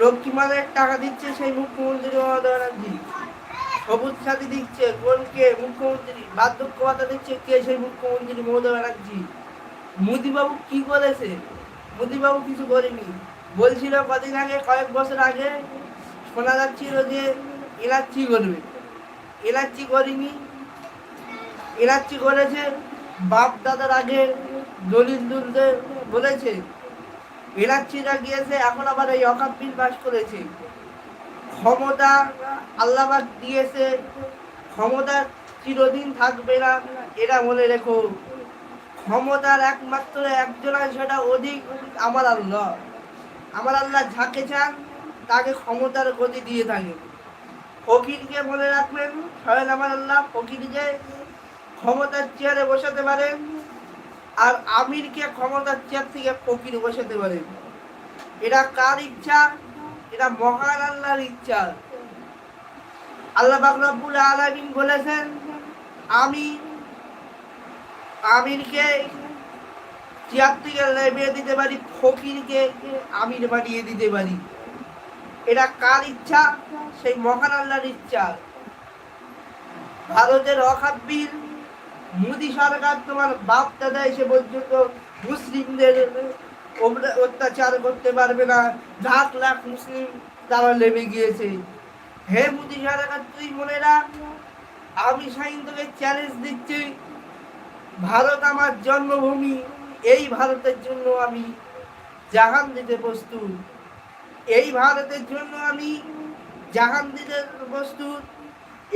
লক্ষ্মীমানের টাকা দিচ্ছে, সেই মুখ্যমন্ত্রী মমতা ব্যানার্জি সবুজ সাথী দিচ্ছে, কোনকে? মুখ্যমন্ত্রী। বার্ধক্য ভাতা দিচ্ছে, কে? সেই মুখ্যমন্ত্রী মমতা ব্যানার্জি মোদিবাবু কি করেছে মোদিবাবু কিছু করেনি বলছিল কদিন আগে, কয়েক বছর আগে শোনা যাচ্ছিল যে এলাচ্ছি করবে এলাচ্ছি করিনি এলাচ্ছি করেছে বাপ দাদার আগে দলিল তুলতে বলেছে। এলাচ্ছিরা গিয়েছে, এখন আবার এই অকাপ বিল পাস করেছে। ক্ষমতা আল্লাহবাদ দিয়েছে, ক্ষমতা চিরদিন থাকবে না, এটা মনে রেখো। ক্ষমতার একমাত্র একজন সেটা অধিক আমার আল্লাহ। আমার আল্লাহ যাকে চান, তাকে ক্ষমতার গতি দিয়ে থাকে। ফকিরকে মনে রাখবেন, স্বয়ং আমার আল্লাহ ফকিরকে ক্ষমতার চেয়ারে বসাতে পারেন। আর আমিরকে ক্ষমতার চেয়ার থেকে ফকির বসাতে পারেন এটা কার ইচ্ছা? এটা মহান আল্লাহর ইচ্ছা। আল্লাহ বাকরাবুল আলমিন বলেছেন, আমি আমিরকে চেয়ার থেকে লেবিয়ে দিতে পারি, ফকিরকে আমির বানিয়ে দিতে পারি। এটা কার ইচ্ছা? সেই মহান আল্লাহর ইচ্ছা। ভারতের অখাব্বির মোদি সরকার তোমার বাপ দাদা এসে পর্যন্ত মুসলিমদের অত্যাচার করতে পারবে না। লাখ লাখ মুসলিম তারা লেবে গিয়েছে। হে মোদি সরকার, তুই মনে রাখ, আমি সাইন তোকে চ্যালেঞ্জ দিচ্ছি। ভারত আমার জন্মভূমি, এই ভারতের জন্য আমি জাহান দিতে প্রস্তুত। এই ভারতের জন্য আমি জাহান দিতে প্রস্তুত।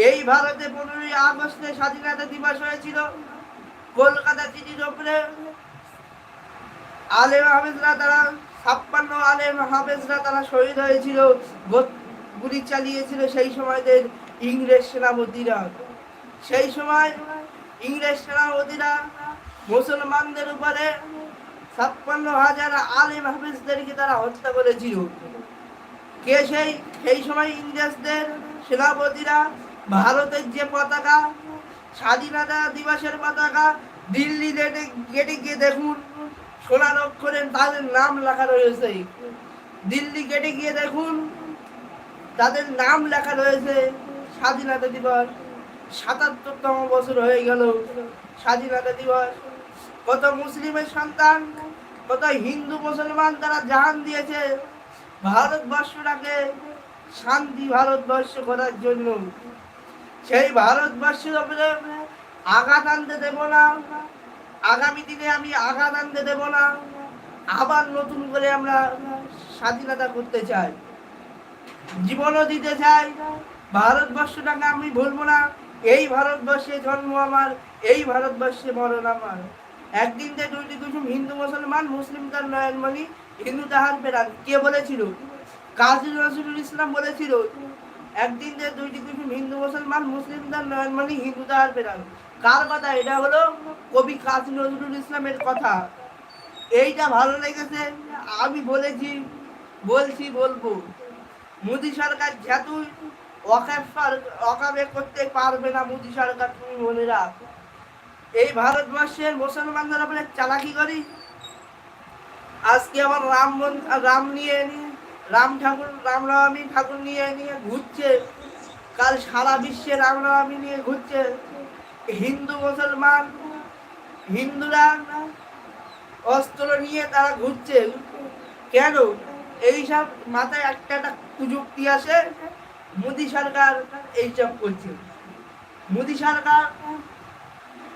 এই ভারতে পনেরোই আগস্টে স্বাধীনতা দিবস হয়েছিল। কলকাতা সিটির ওপরে আলেম হাফেজরা তারা, ছাপ্পান্ন আলেম হাফেজরা তারা শহীদ হয়েছিল গুলি চালিয়েছিল সেই সময়দের ইংরেজ সেনাপতিরা সেই সময় ইংরেজ সেনাপতিরা মুসলমানদের উপরে ছাপ্পান্ন হাজার আলেম হাফেজদেরকে তারা হত্যা করেছিল। কে সেই সেই সময় ইংরেজদের সেনাপতিরা ভারতের যে পতাকা, স্বাধীনতা দিবসের পতাকা, দিল্লি গেটে গেটে গিয়ে দেখুন সোনার অক্ষরে তাদের নাম লেখা রয়েছে। দিল্লি গেটে গিয়ে দেখুন, তাদের নাম লেখা রয়েছে, স্বাধীনতা দিবস। সাতাত্তরতম বছর হয়ে গেল স্বাধীনতা দিবস। কত মুসলিমের সন্তান, কত হিন্দু মুসলমান তারা জাহান দিয়েছে। ভারতবর্ষটাকে শান্তি ভারতবর্ষ করার জন্য সেই ভারতবর্ষের উপরে আঘাত আনতে দেব না। আগামী দিনে আমি আঘাত আনতে দেব না। আবার নতুন করে আমরা স্বাধীনতা করতে চাই। জীবনও দিতে চাই। ভারতবর্ষটাকে আমি ভুলবো না। এই ভারতবর্ষে জন্ম আমার, এই ভারতবর্ষে মরণ আমার। একদিন যে দুইটি কুসুম হিন্দু, মুসলমান, মুসলিম তার নয়নমণি, হিন্দু তাহার পেরান কে বলেছিল? কাজী নজরুল ইসলাম বলেছিল একদিন যে দুইটি কুসুম হিন্দু, মুসলমান মুসলিম তার মানে হিন্দু তাহার পেরান কার কথা? এটা হলো কবি কাজী নজরুল ইসলামের কথা। এইটা ভালো লেগেছে, আমি বলেছি, বলছি, বলব। মোদি সরকার যেহেতু অকাবে করতে পারবে না, মোদি সরকার, তুমি মনে রাখ। এই ভারতবর্ষের মুসলমানদের বলে চালাকি করি। আজকে আবার রাম রাম নিয়ে নিয়ে রাম ঠাকুর, রামনবমী ঠাকুর নিয়ে নিয়ে ঘুরছে। কাল সারা বিশ্বে রামনবমী নিয়ে ঘুরছে। হিন্দু, মুসলমান, হিন্দুরা অস্ত্র নিয়ে তারা ঘুরছে। কেন? এইসব মাথায় একটা একটা প্রযুক্তি আসে। মোদী সরকার এইসব করছে। মোদী সরকার,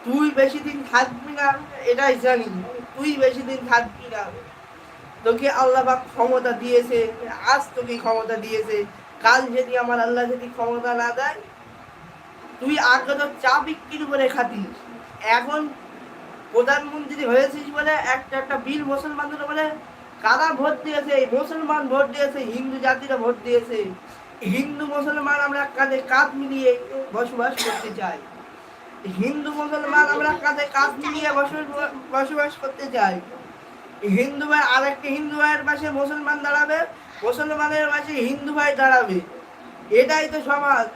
তুই বেশি দিন থাকবি না। এটাই জানি। তুই বেশি দিন থাকবি না। তোকে আল্লাহ পাক ক্ষমতা দিয়েছে, আজ তোকে ক্ষমতা দিয়েছে। কাল যদি আমার আল্লাহ যদি ক্ষমতা না দেয়, তুই আগে তো চা বিক্রি করে খাতিস এখন প্রধানমন্ত্রী হয়েছিস বলে একটা একটা বিল মুসলমানদের বলে, কারা ভোট দিয়েছে? মুসলমান ভোট দিয়েছে, হিন্দু জাতিরা ভোট দিয়েছে। হিন্দু মুসলমান আমরা কাঁধে কাঁধ মিলিয়ে বসবাস করতে চাই। হিন্দু মুসলমান আমরা কাঁধে কাঁধ মিলিয়ে বসবাস করতে চাই। হিন্দু ভাই, আরেকটা হিন্দু ভাইয়ের পাশে মুসলমান দাঁড়াবে, মুসলমানের পাশে হিন্দু ভাই দাঁড়াবে। এটাই তো সমাজ।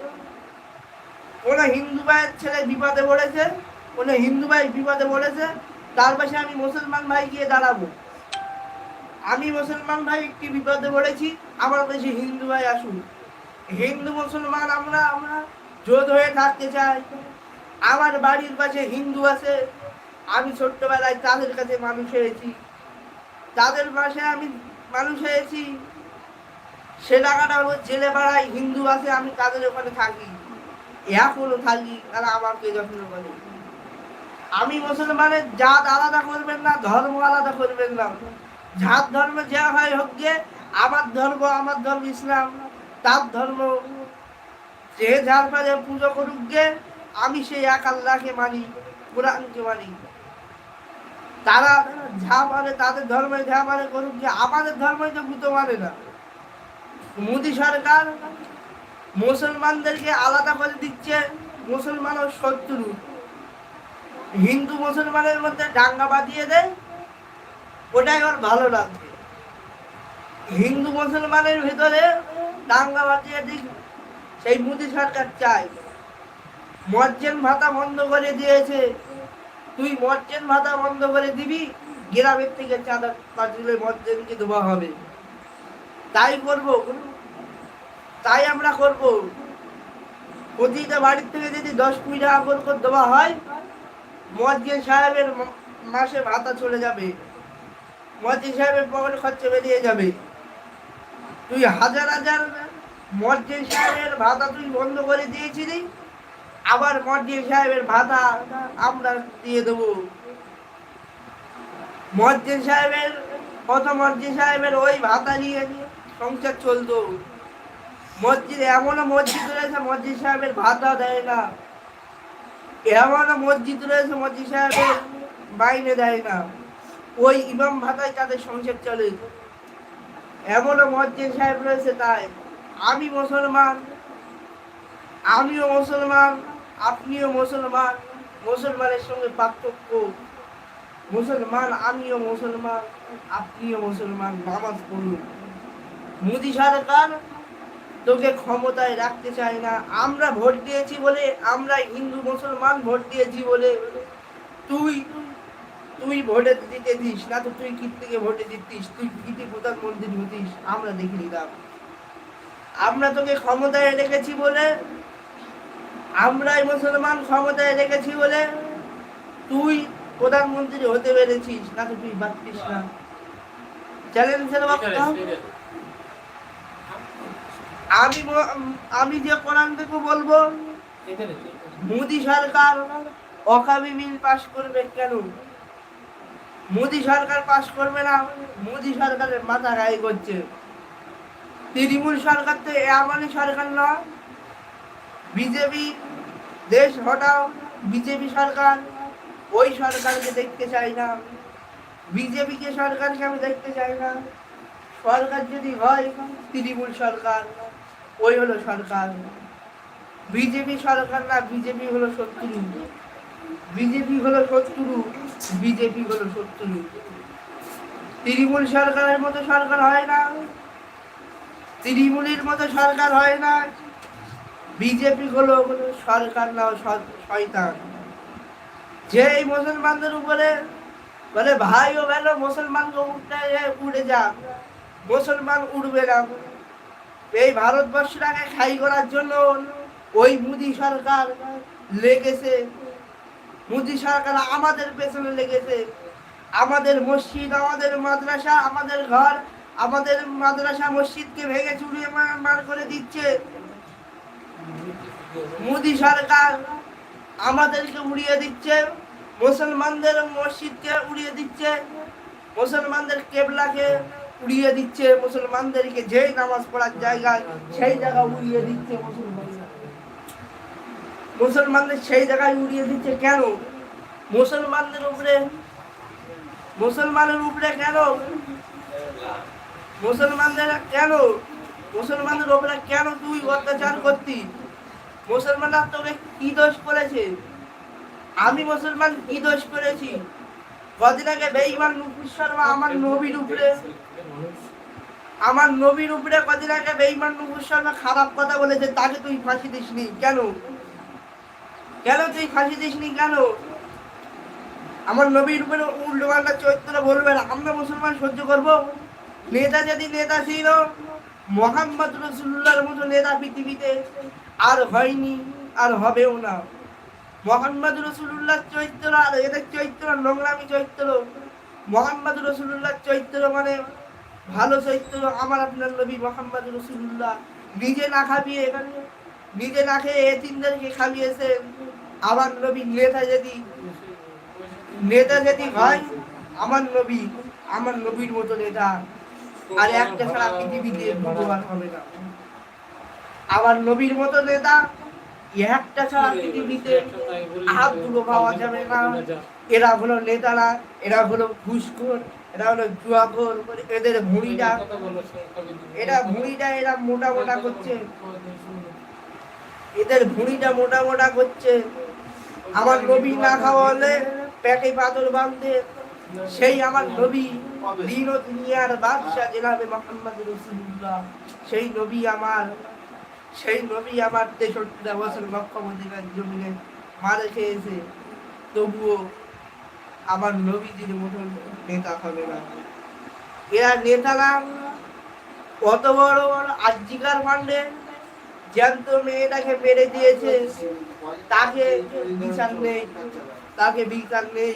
কোনো হিন্দু ভাইয়ের ছেলে বিপদে পড়েছে কোনো হিন্দু ভাই বিপদে পড়েছে, তার পাশে আমি মুসলমান ভাই গিয়ে দাঁড়াবো। আমি মুসলমান ভাই একটি বিপদে পড়েছি, আমার কাছে হিন্দু ভাই আসুন। হিন্দু মুসলমান আমরা আমরা জোট হয়ে থাকতে চাই। আমার বাড়ির পাশে হিন্দু আছে, আমি ছোট্টবেলায় তাদের কাছে মানুষ হয়েছি। তাদের পাশে আমি মানুষ হয়েছি। সে টাকাটা হলো জেলে পাড়ায় হিন্দু আছে, আমি তাদের ওখানে থাকি। এখনও থাকি, তারা আমাকে যত্ন করে। আমি মুসলমানের জাত আলাদা করবেন না, ধর্ম আলাদা করবেন না। জাত ধর্ম যা হয় হোক গিয়ে আমার ধর্ম আমার ধর্ম ইসলাম, তার ধর্ম। যে যার পাশে পুজো করুক গে আমি সেই এক আল্লাহকে মানি, কোরআনকে মানি। তারা যা মানে তাদের ধর্মে যা মানে করুক, যে আমাদের ধর্মে তো ভূত মানে না। মোদী সরকার মুসলমানদেরকে আলাদা করে দিচ্ছে মুসলমান ও শত্রু। হিন্দু মুসলমানের মধ্যে ডাঙ্গা বাঁধিয়ে দেয়, ওটাই আমার ভালো লাগছে হিন্দু মুসলমানের ভিতরে দাঙ্গা বাঁধিয়ে দিক, সেই মোদী সরকার চায়। মর্জেন ভাতা বন্ধ করে দিয়েছে। তুই মর্জেন ভাতা বন্ধ করে দিবি, গ্রামের থেকে চাঁদা পাঠিয়ে মর্জেনকে দেওয়া হবে। তাই করব তাই আমরা করব। প্রতিটা বাড়ির থেকে যদি দশ কুড়ি টাকা করে দেওয়া হয় মর্জেন সাহেবের মাসে ভাতা চলে যাবে। মর্জেন সাহেবের পকেটে খরচা বেরিয়ে যাবে। তুই হাজার হাজার মর্জেন সাহেবের ভাতা তুই বন্ধ করে দিয়েছিলি আবার মর্জেন সাহেবের ভাতা আমরা দিয়ে দেবো। মর্জেন সাহেবের কত মর্জেন সাহেবের ওই ভাতা নিয়ে সংসার চলতো। মসজিদে এমনও মসজিদ রয়েছে, মসজিদ সাহেবের ভাতা দেয় না। এমনও মসজিদ রয়েছে, মসজিদ সাহেবের মাইনে দেয় না। ওই ইমাম ভাতায় তাদের সংসার চলে। এমনও মসজিদ সাহেব রয়েছে তাই। আমি মুসলমান, আমিও মুসলমান। আপনিও মুসলমান, মুসলমানের সঙ্গে পার্থক্য। মুসলমান, আমিও মুসলমান, আপনিও মুসলমান, নামাজ পড়ুন। মোদি সরকার তোকে ক্ষমতায় রাখতে চায় না। আমরা ভোট দিয়েছি বলে, আমরা হিন্দু মুসলমান ভোট দিয়েছি বলে। তুই তুই ভোটে দিতে দিস না তো তুই কি থেকে ভোটে দিতিস? তুই কিটি প্রধানমন্ত্রী হতিস। আমরা দেখে নিলাম। আমরা তোকে ক্ষমতায় রেখেছি বলে আমরাই মুসলমান ক্ষমতায় রেখেছি বলে তুই প্রধানমন্ত্রী হতে পেরেছিস না তো তুই পারতিস না? চ্যালেঞ্জের বক্তা? আমি আমি যে কোরআন থেকে বলব মোদি সরকার অকাবি বিল পাশ করবে কেন? মোদি সরকার পাশ করবে না মোদি সরকারের মাথা গায়ে করছে। তৃণমূল সরকার তো এমনই সরকার নয়। বিজেপি, দেশ হটাও, বিজেপি সরকার। ওই সরকারকে দেখতে চাই না। বিজেপিকে সরকারকে আমি দেখতে চাই না। সরকার যদি হয়, তৃণমূল সরকার, ওই হলো সরকার। বিজেপি সরকার না, বিজেপি হলো শত্রু। বিজেপি হলো শত্রু, বিজেপি হলো শত্রু। তৃণমূল সরকারের মতো সরকার হয় না। তৃণমূলের মতো সরকার হয় না। বিজেপি হলো সরকার না শয়তান। যে এই মুসলমানদের উপরে বলে, ভাই ও বেলো মুসলমানকে উঠে, উড়ে যা মুসলমান উঠবে না। এই ভারতবর্ষটাকে খাই করার জন্য ওই মোদি সরকার লেগেছে। মোদি সরকার আমাদের পেছনে লেগেছে। আমাদের মসজিদ, আমাদের মাদ্রাসা, আমাদের ঘর, আমাদের মাদ্রাসা মসজিদকে ভেঙে মার মার করে দিচ্ছে। মোদি সরকার আমাদেরকে উড়িয়ে দিচ্ছে, মুসলমানদের মসজিদকে উড়িয়ে দিচ্ছে, মুসলমানদের কেবলাকে উড়িয়ে দিচ্ছে, মুসলমানদেরকে যেই নামাজ পড়ার জায়গায় সেই জায়গা উড়িয়ে দিচ্ছে মুসলমানদের সেই জায়গায় উড়িয়ে দিচ্ছে কেন? মুসলমানদের উপরে, মুসলমানের উপরে কেন? মুসলমানদের কেন? মুসলমানদের উপরে কেন তুই অত্যাচার করতি মুসলমানরা তোকে কি দোষ করেছে? আমি মুসলমান কি দোষ করেছি? কদিন আগে বেঈমান নুপুর শর্মা আমার নবীর উপরে আমার নবীর উপরে কদিন আগে বেঈমান নুপুর শর্মা খারাপ কথা বলেছে, তাকে তুই ফাঁসি দিসনি। কেন? কেন তুই ফাঁসি দিসনি কেন? আমার নবীর উপরে উল্টো পাল্টা চরিত্র বলবে আমরা মুসলমান সহ্য করব? নেতা যদি নেতা ছিল মোহাম্মদ রসুল্লাহর মতো নেতা পৃথিবীতে আর হয়নি, আর হবেও না। মোহাম্মদ রসুল্লাহ চৈত্র আর এদের চৈত্র নোংরামি চৈত্র মোহাম্মদ রসুল্লাহ চৈত্র মানে ভালো চৈত্র আমার আপনার নবী মোহাম্মদ রসুল্লাহ নিজে না খাবিয়ে এখানে, নিজে না খেয়ে এতিমদেরকে খাবিয়েছে। আমার নবী নেতা যদি নেতা যদি হয়, আমার নবী, আমার নবীর মতো নেতা। আর একটা ছাড়া পৃথিবীতে ভগবান হবে না। আমার নবীর মতো নেতা, একটা ছাড়া পৃথিবীতে হাত দুটো পাওয়া যাবে না। এরা হলো নেতারা, এরা হলো ঘুষখোর, এরা হলো জুয়াখোর, এদের ভুঁড়িটা, এরা ভুঁড়িটা এরা মোটা মোটা করছে। এদের ভুঁড়িটা মোটা মোটা করছে। আমার নবী না খাওয়া হলে পেটে পাথর বাঁধতে, সেই আমার নবী দিন ও দুনিয়ার বাদশাহ জেনাবে মোহাম্মদ রসুল্লাহ সেই নবী আমার, সেই নবী আমার তেষট্টিটা বছর মক্কামদিনার জমিনে মারে খেয়েছে। তবুও আমার নবীজির মতন নেতা হবে না। এরা নেতা না, কত বড় বড় আজিকার ফান্ডে জ্যান্ত মেয়েটাকে মেরে দিয়েছে। তাকে বিচার নেই, তাকে বিচার নেই।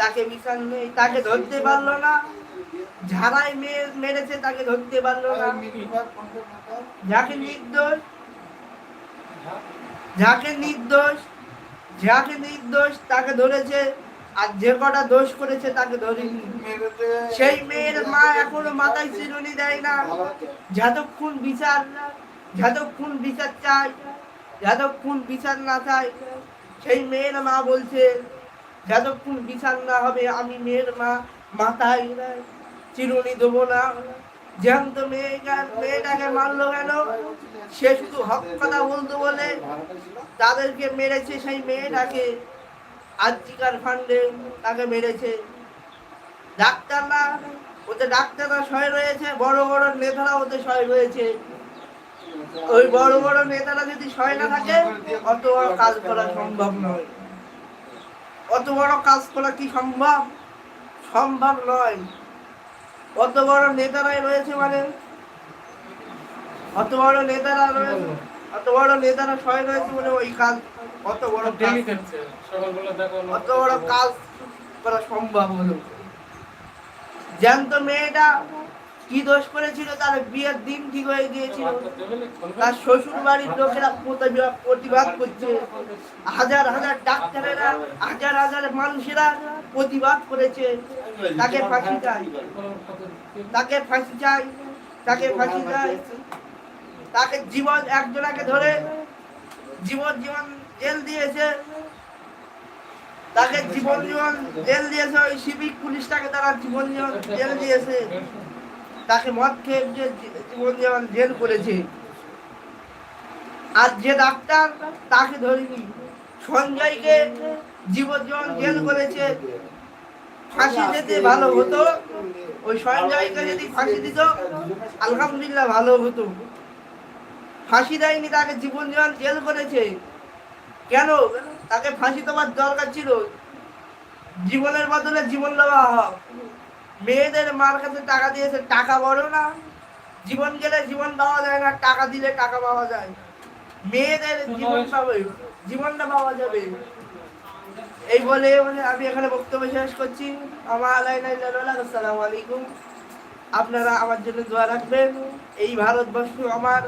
তাকে বিচার নেই তাকে ধরতে পারল না। যারাই মেয়ে মেরেছে, তাকে ধরতে পারল না। যাকে নির্দোষ যাকে নির্দোষ যাকে নির্দোষ তাকে ধরেছে, আর যে কটা দোষ করেছে তাকে ধরেনি। সেই মেয়ের মা এখনও মাথায় চিরুনি দেয় না। যতক্ষণ বিচার না, যতক্ষণ বিচার চায়, যতক্ষণ বিচার না চায়, সেই মেয়ের মা বলছে যতক্ষণ বিচার না হবে, আমি মেয়ের মা, মাথায় চিরুনি দেবো না। জ্যান্ত মেয়েটা মেয়েটাকে মারলো কেন? সে শুধু হক কথা বলতো বলে, তাদেরকে মেরেছে সেই মেয়েটাকে। আজিকার ফান্ডে তাকে মেরেছে। ডাক্তার না, ওতে ডাক্তাররা সয় রয়েছে বড় বড় নেতারা ওতে সয় রয়েছে ওই বড় বড় নেতারা যদি সয় না থাকে, অত কাজ করা সম্ভব নয়। অত বড় কাজ করা কি সম্ভব? সম্ভব নয়। অত বড় নেতারাই রয়েছে মানে? অত বড় নেতারা রয়েছে অত বড় নেতারা সয় রয়েছে মানে ওই কাজ অত বড় অত বড় কাজ করা সম্ভব হলো। জ্যান্ত মেয়েটা কি দোষ করেছিল? তার বিয়ের দিন ঠিক হয়ে গিয়েছিল। তার শ্বশুর বাড়ির লোকেরা প্রতিবাদ- করছে। হাজার হাজার ডাক্তারেরা, হাজার হাজার মানুষেরা প্রতিবাদ করেছে। তাকে ফাঁসি চাই। তাকে ফাঁসি চাই। তাকে ফাঁসি চাই। তাকে জীবন একজনাকে ধরে জীবন জীবন জেল দিয়েছে। তাকে জীবন জীবন জেল দিয়েছে ওই সিভিক পুলিশটাকে তারা জীবন জীবন জেল দিয়েছে। তাকে মদ খেয়ে জীবন জীবন জেল করেছে। আর যে ডাক্তার তাকে ধরিনি, সঞ্জয়কে জীবন জেল করেছে। ফাঁসি দিতে ভালো হতো, ওই সঞ্জয়কে যদি ফাঁসি দিত, আলহামদুলিল্লাহ ভালো হতো। ফাঁসি দেয়নি, তাকে জীবন জীবন জেল করেছে। কেন? তাকে ফাঁসি দেওয়ার দরকার ছিল। জীবনের বদলে জীবন দেওয়া হোক মেয়েদের মার কাছে টাকা দিয়েছে টাকা বড় না। জীবন গেলে জীবন পাওয়া যায় না টাকা দিলে টাকা পাওয়া যায়। মেয়েদের জীবন পাবে জীবনটা পাওয়া যাবে। এই বলে মানে আমি এখানে বক্তব্য শেষ করছি। আমার আসসালামু আলাইকুম। আপনারা আমার জন্য দোয়া রাখবেন। এই ভারতবর্ষ আমার